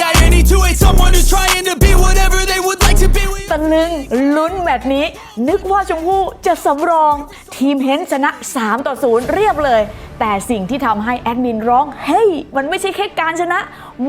I need to hate someone who's trying to be whatever they would like to be. ตะลึงลุ้นแมตช์นี้ นึกว่าชมพู่จะสำรอง ทีมเฮนชนะ 3 ต่อ 0 เรียบเลย แต่สิ่งที่ทำให้แอดมินร้องเฮ้ยมันไม่ใช่แค่การชนะ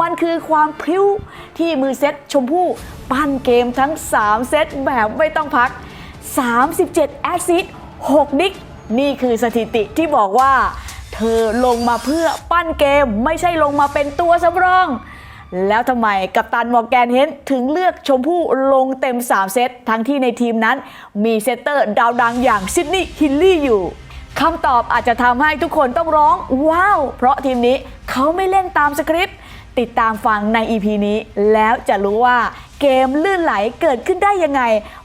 มันคือความพริ้วที่มือเซตชมพู่ปั้นเกมทั้ง 3 เซตแบบไม่ต้องพัก 37 แอสซิสต์6ดิกนี่คือสถิติที่บอกว่า เธอลงมาเพื่อปั้นเกมไม่ใช่ลงมาเป็นตัวสำรอง แล้วทำไมกัปตันมอร์แกนเฮนถึงเลือกชมพู่ลงเต็ม 3 เซต ทั้งที่ในทีมนั้นมีเซตเตอร์ดาวดังอย่างซิดนีย์ฮิลลี่อยู่คำตอบอาจจะทำให้ทุกคนต้องร้อง ว้าว เพราะทีมนี้เขาไม่เล่นตามสคริปต์ ติดตามฟังใน EP นี้ แล้วจะรู้ว่าเกมลื่นไหลเกิดขึ้นได้ยังไง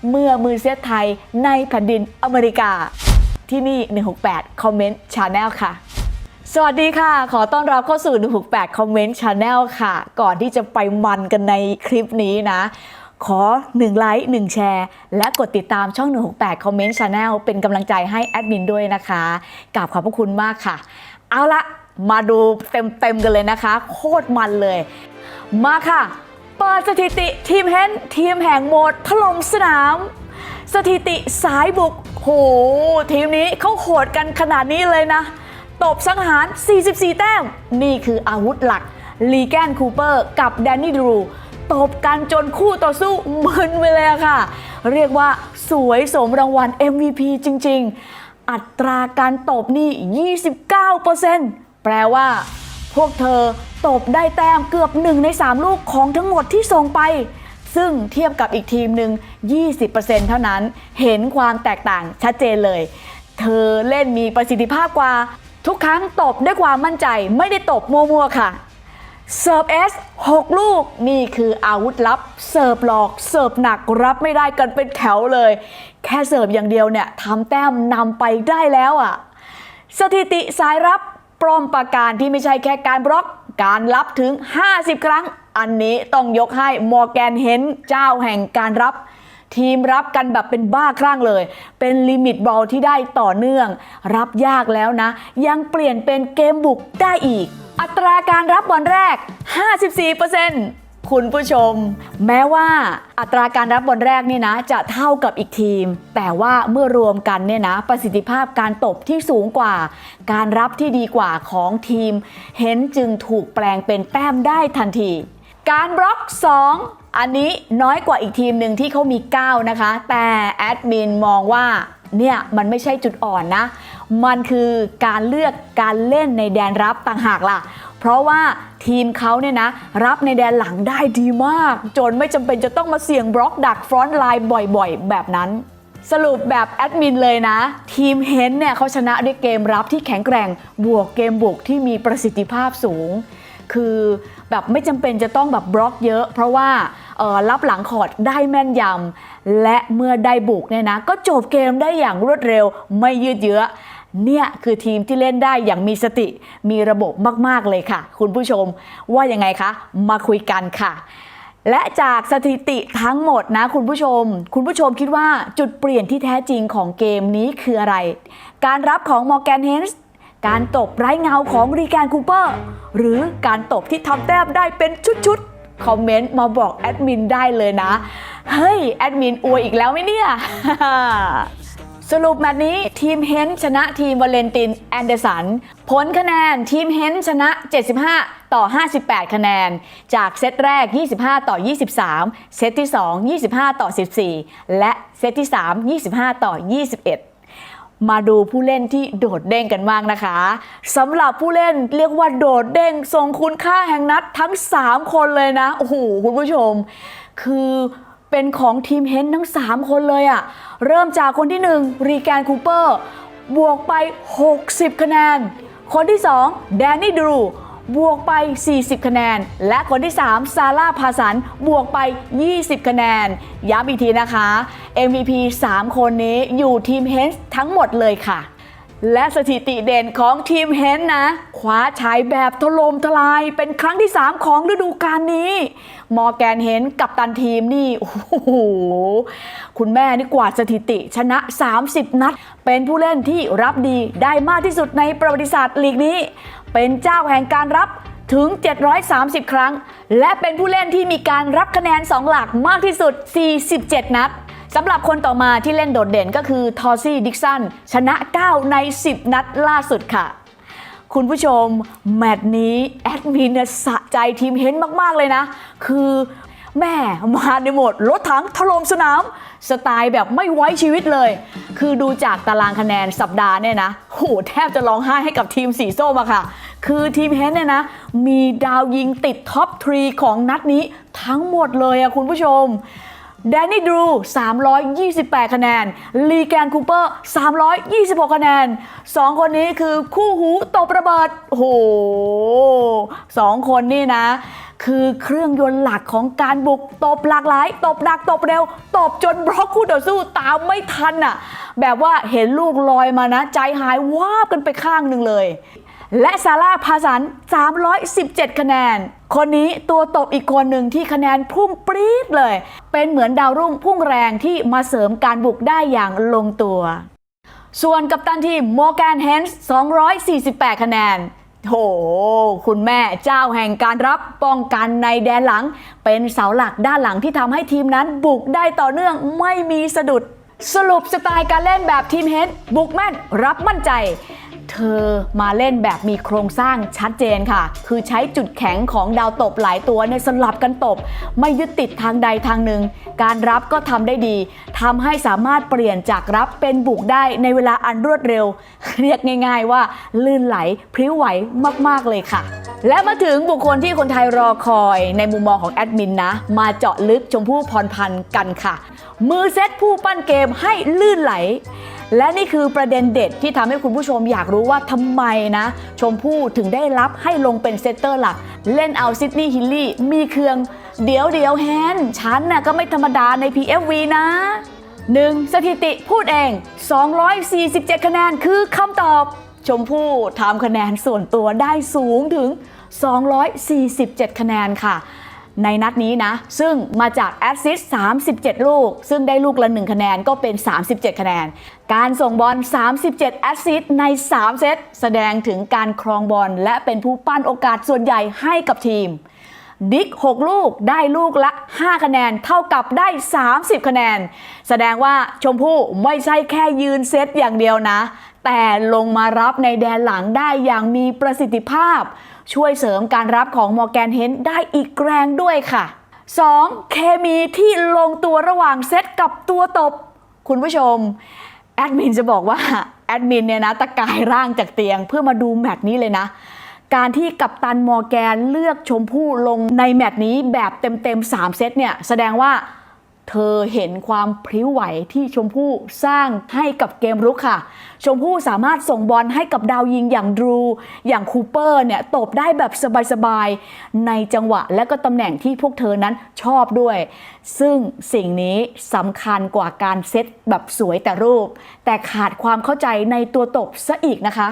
เมื่อมือเซตไทยในแผ่นดินอเมริกา ที่นี่ 168 คอมเมนต์ชาแนลค่ะ สวัสดีค่ะ ขอต้อนรับเข้าสู่168 Comment Channel ค่ะ ก่อนที่จะไปมันกันในคลิปนี้นะ ขอ 1 ไลค์ 1 แชร์ และกดติดตามช่อง 168 Comment Channel เป็นกำลังใจให้แอดมินด้วยนะคะกราบขอบพระคุณมากค่ะ เอาละมาดูเต็ม ๆ กันเลยนะคะ โคตรมันเลย มาค่ะ เปิดสถิติทีมเฮนทีมแห่งโหมดถล่มสนาม สถิติสายบุกโหทีมนี้เขาโหดกันขนาดนี้เลยนะ ตบสังหาร 44 แต้ม นี่คืออาวุธหลัก ลีแกนคูเปอร์กับแดนนี่ดรูตบกันจนคู่ต่อสู้มึนไปเลยอะค่ะ เรียกว่าสวยสมรางวัล MVP จริง ๆ อัตราการตบนี่ 29%แปลว่า พวกเธอตบได้แต้มเกือบ 1 ใน 3 ลูกของทั้งหมดที่ส่งไป ซึ่งเทียบกับอีกทีมหนึ่ง 20%เท่านั้น เห็นความแตกต่างชัดเจนเลย เธอเล่นมีประสิทธิภาพกว่า ทุกครั้งตบด้วยความมั่นใจไม่ได้ตบมัวๆค่ะ เสิร์ฟเอส6ลูกนี่คืออาวุธลับ เสิร์ฟหลอก เสิร์ฟหนักรับไม่ได้กันเป็นแถวเลย แค่เสิร์ฟอย่างเดียวเนี่ยทำแต้มนำไปได้แล้วอะ สถิติสายรับปลอมประการที่ไม่ใช่แค่การบล็อกการรับถึง 50 ครั้ง อันนี้ต้องยกให้มอร์แกนเฮนเจ้าแห่งการรับ ทีมรับกันแบบเป็นบ้าคลั่งเลย เป็นลิมิตบอลที่ได้ต่อเนื่อง รับยากแล้วนะ ยังเปลี่ยนเป็นเกมบุกได้อีก อัตราการรับบอลแรก 54%คุณผู้ชม แม้ว่าอัตราการรับบอลแรกนี่นะ จะเท่ากับอีกทีม แต่ว่าเมื่อรวมกันเนี่ยนะ ประสิทธิภาพการตบที่สูงกว่า การรับที่ดีกว่าของทีม เห็นจึงถูกแปลงเป็นแต้มได้ทันที การบล็อก 2 อันนี้น้อยกว่าอีกทีมหนึ่งที่เขามี 9 นะคะ แต่แอดมินมองว่าเนี่ยมันไม่ใช่จุดอ่อนนะ มันคือการเลือกการเล่นในแดนรับต่างหากล่ะ เพราะว่าทีมเขาเนี่ยนะ รับในแดนหลังได้ดีมาก จนไม่จำเป็นจะต้องมาเสี่ยงบล็อกดักฟรอนต์ไลน์บ่อยๆ แบบนั้นสรุปแบบแอดมินเลยนะ ทีมเฮนเนี่ยเขาชนะด้วยเกมรับที่แข็งแกร่ง บวกเกมบุกที่มีประสิทธิภาพสูง คือ แบบไม่จำเป็นจะต้องแบบบล็อกเยอะ เพราะว่ารับหลังคอร์ดได้แม่นยำและเมื่อได้บุกเนี่ยนะก็จบเกมได้อย่างรวดเร็วไม่ยืดเยื้อเนี่ยคือทีมที่เล่นได้อย่างมีสติ มีระบบมาก ๆ เลยค่ะ คุณผู้ชมว่ายังไงคะ มาคุยกันค่ะ และจากสถิติทั้งหมดนะคุณผู้ชม คุณผู้ชมคิดว่าจุดเปลี่ยนที่แท้จริงของเกมนี้คืออะไร การรับของมอร์แกนเฮนส์ การตบไร้เงาของรีแกนคูเปอร์ หรือการตบที่ทำแต้มได้เป็นชุดๆ คอมเมนต์มาบอกแอดมินได้เลยนะ เฮ้ย แอดมินอวยอีกแล้วไหมเนี่ย สรุปแมตช์นี้ทีมเฮนชนะทีมวาเลนตินแอนเดอร์สัน ผลคะแนนทีมเฮนชนะ 75 ต่อ 58 คะแนน จากเซตแรก 25 ต่อ 23 เซตที่ 2 25 ต่อ 14 และเซตที่ 3 25 ต่อ 21 มาดูผู้เล่นที่โดดเด้งกันบ้างนะคะสำหรับผู้เล่นเรียกว่าโดดเด้งทรงคุณค่าแห่งนัดทั้ง 3 คนเลยนะโอ้โหคุณผู้ชม คือเป็นของทีมเฮนทั้ง 3 คนเลยอะเริ่มจากคนที่ 1 รีแกนคูเปอร์ บวกไป 60 คะแนน คนที่ 2 แดนนี่ดรู บวกไป 40 คะแนน และคนที่ 3 ซาร่าพาสัน บวกไป 20 คะแนน ย้ำอีกทีนะคะ MVP 3 คนนี้อยู่ทีมเฮนส์ทั้งหมดเลยค่ะ และสถิติเด่นของทีมเฮนนะ คว้าชัยแบบถล่มทลายเป็นครั้งที่ 3 ของฤดูกาลนี้ มอร์แกนเฮนกับตันทีมนี่ โอ้โห คุณแม่นี่กวาดสถิติชนะ 30 นัด เป็นผู้เล่นที่รับดีได้มากที่สุดในประวัติศาสตร์ลีกนี้ เป็นเจ้าแห่งการรับถึง 730 ครั้ง และเป็นผู้เล่นที่มีการรับคะแนน 2 หลักมากที่สุด 47 นัดสำหรับคนต่อมาที่เล่นโดดเด่นก็คือทอซี่ดิกสันชนะ 9 ใน 10 นัดล่าสุดค่ะ คุณผู้ชม แมตช์นี้ แอดมินสะใจทีมเฮนมาก ๆ เลยนะ คือแม่มาในโหมดรถถังถล่มสนาม สไตล์แบบไม่ไว้ชีวิตเลย คือดูจากตารางคะแนนสัปดาห์เนี่ยนะโหแทบจะร้องไห้ให้กับทีมสีส้มอะค่ะ คือทีมเฮนต์เนี่ยนะ มีดาวยิงติดท็อปทรีของนัดนี้ทั้งหมดเลยอะคุณผู้ชมแดนนี่ดรู 328 คะแนน ลีแกนคูเปอร์ 326 คะแนนสองคนนี้คือคู่หูตบระเบิด โหสองคนนี่นะ คือเครื่องยนต์หลักของการบุกตบหลากหลาย ตบหนักตบเร็ว ตบจนบล็อกคู่ต่อสู้ตามไม่ทันอะ แบบว่าเห็นลูกลอยมานะ ใจหายวาบกันไปข้างหนึ่งเลย และซาร่าพาสัน 317 คะแนน คนนี้ตัวตบอีกคนหนึ่งที่คะแนนพุ่งปรี๊ดเลย เป็นเหมือนดาวรุ่งพุ่งแรงที่มาเสริมการบุกได้อย่างลงตัว ส่วนกัปตันทีมโมแกนเฮนส์248 คะแนนโห คุณแม่เจ้าแห่งการรับป้องกันในแดนหลัง เป็นเสาหลักด้านหลังที่ทำให้ทีมนั้นบุกได้ต่อเนื่องไม่มีสะดุด สรุปสไตล์การเล่นแบบทีมเฮดบุกแม่นรับมั่นใจ เธอมาเล่นแบบมีโครงสร้างชัดเจนค่ะ คือใช้จุดแข็งของดาวตบหลายตัวในสลับกันตบ ไม่ยึดติดทางใดทางหนึ่ง การรับก็ทำได้ดีทำให้สามารถเปลี่ยนจากรับเป็นบุกได้ในเวลาอันรวดเร็ว เรียกง่าย ๆ ว่าลื่นไหลพริ้วไหวมากๆเลยค่ะ และมาถึงบุคคลที่คนไทยรอคอย ในมุมมองของแอดมินนะ มาเจาะลึกชมพู่พรพันธ์กันค่ะ มือเซตผู้ปั้นเกมให้ลื่นไหล และนี่คือประเด็นเด็ดที่ทำให้คุณผู้ชมอยากรู้ว่าทำไมนะ ชมพู่ถึงได้รับให้ลงเป็นเซตเตอร์หลัก เล่นเอาซิดนีย์ฮิลลี่มีเครื่องเดี๋ยวเดี๋ยวแฮนฉันน่ะก็ไม่ธรรมดาใน PFV นะ 1. สถิติพูดเอง 247 คะแนนคือคำตอบ ชมพู่ทำคะแนนส่วนตัวได้สูงถึง 247 คะแนนค่ะ ในนัดนี้นะ ซึ่งมาจากแอสซิสต์37 ลูก ซึ่งได้ลูกละ 1 คะแนนก็เป็น 37 คะแนน การส่งบอล 37 แอสซิสต์ใน 3 เซต แสดงถึงการครองบอลและเป็นผู้ปั้นโอกาสส่วนใหญ่ให้กับทีม ดิก 6 ลูกได้ลูกละ 5 คะแนนเท่ากับได้ 30 คะแนน แสดงว่าชมพู่ไม่ใช่แค่ยืนเซตอย่างเดียวนะ แต่ลงมารับในแดนหลังได้อย่างมีประสิทธิภาพ ช่วยเสริมการรับของมอร์แกนเฮนได้อีกแรงด้วยค่ะ 2. เคมีที่ลงตัวระหว่างเซตกับตัวตบ คุณผู้ชม แอดมินจะบอกว่า แอดมินเนี่ยนะตะกายร่างจากเตียงเพื่อมาดูแมตช์นี้เลยนะ การที่กัปตันมอร์แกนเลือกชมพู่ลงในแมตช์นี้แบบเต็มๆ3เซตเนี่ยแสดงว่า เธอเห็นความพริ้วไหวที่ชมพู่สร้างให้กับเกมรุกค่ะ ชมพู่สามารถส่งบอลให้กับดาวยิงอย่างดรู อย่างคูเปอร์เนี่ยตบได้แบบสบายๆ ในจังหวะและก็ตำแหน่งที่พวกเธอนั้นชอบด้วย ซึ่งสิ่งนี้สำคัญกว่าการเซตแบบสวยแต่รูป แต่ขาดความเข้าใจในตัวตบซะอีกนะคะ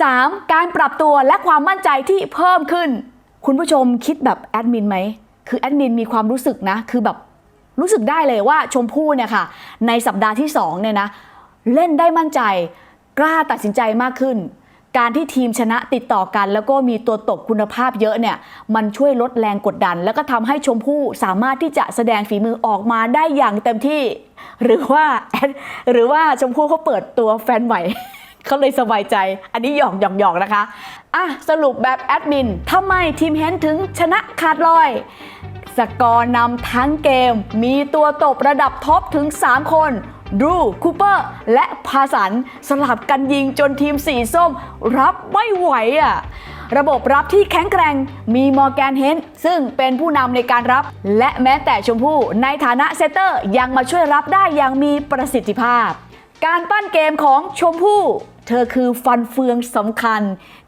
3. การปรับตัวและความมั่นใจที่เพิ่มขึ้น คุณผู้ชมคิดแบบแอดมินไหมคือแอดมินมีความรู้สึกนะ คือแบบ รู้สึกได้เลยว่าชมพู่เนี่ยค่ะ ในสัปดาห์ที่2เนี่ยนะเล่นได้มั่นใจ กล้าตัดสินใจมากขึ้น การที่ทีมชนะติดต่อกัน แล้วก็มีตัวตบคุณภาพเยอะเนี่ยมันช่วยลดแรงกดดัน แล้วก็ทำให้ชมพู่สามารถที่จะแสดงฝีมือออกมาได้อย่างเต็มที่ หรือว่าหรือว่าชมพู่เขาเปิดตัวแฟนใหม่เขาเลยสบายใจ อันนี้หยอกหยอกหยอกนะคะ อะ สรุปแบบแอดมินทำไมทีมเฮนถึงชนะขาดลอย สกอร์นำทั้งเกม มีตัวตบระดับท็อปถึง 3 คนดูคูเปอร์ และพาสันสลับกันยิงจนทีมสีส้ม รับไม่ไหวอะระบบรับที่แข็งแกร่งมีมอร์แกนเฮนซึ่งเป็นผู้นำในการรับ และแม้แต่ชมพู่ในฐานะเซตเตอร์ยังมาช่วยรับได้อย่างมีประสิทธิภาพ การปั้นเกมของชมพู่ เธอคือฟันเฟืองสำคัญ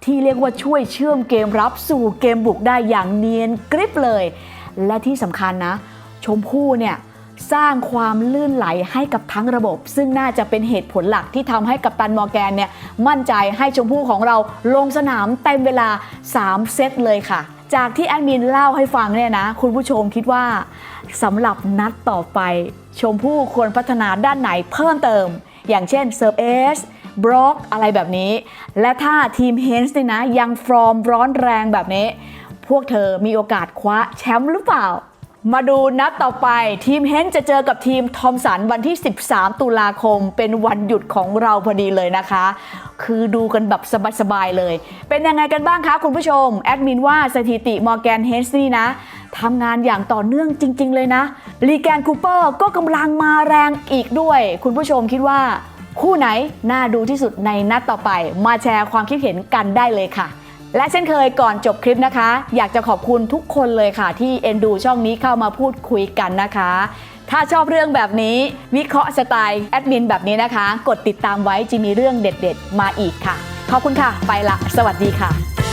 ที่เรียกว่าช่วยเชื่อมเกมรับสู่เกมบุกได้อย่างเนียนกริบเลย และที่สำคัญนะ ชมพู่เนี่ยสร้างความลื่นไหลให้กับทั้งระบบ ซึ่งน่าจะเป็นเหตุผลหลักที่ทำให้กัปตันมอร์แกนเนี่ยมั่นใจให้ชมพู่ของเราลงสนามเต็มเวลา 3 เซตเลยค่ะ จากที่แอดมินเล่าให้ฟังเนี่ยนะ คุณผู้ชมคิดว่าสำหรับนัดต่อไป ชมพู่ควรพัฒนาด้านไหนเพิ่มเติม อย่างเช่นเซิร์ฟเอสบล็อกอะไรแบบนี้ และถ้าทีมเฮนส์เนี่ยนะยังฟอร์มร้อนแรงแบบนี้ พวกเธอมีโอกาสคว้าแชมป์หรือเปล่า มาดูนัดต่อไปทีมเฮนจะเจอกับทีมทอมสันวันที่ 13 ตุลาคม เป็นวันหยุดของเราพอดีเลยนะคะ คือดูกันแบบสบายๆเลย เป็นยังไงกันบ้างคะคุณผู้ชม แอดมินว่าสถิติมอร์แกนเฮนส์นี่นะทำงานอย่างต่อเนื่องจริง ๆ เลยนะลีแกนคูเปอร์ก็กำลังมาแรงอีกด้วย คุณผู้ชมคิดว่าคู่ไหนน่าดูที่สุดในนัดต่อไป มาแชร์ความคิดเห็นกันได้เลยค่ะ และเช่นเคยก่อนจบคลิปนะคะ อยากจะขอบคุณทุกคนเลยค่ะ ที่เอ็นดูช่องนี้เข้ามาพูดคุยกันนะคะ ถ้าชอบเรื่องแบบนี้ วิเคราะห์สไตล์แอดมินแบบนี้นะคะ กดติดตามไว้จะมีเรื่องเด็ด ๆ มาอีกค่ะ ขอบคุณค่ะ ไปละ สวัสดีค่ะ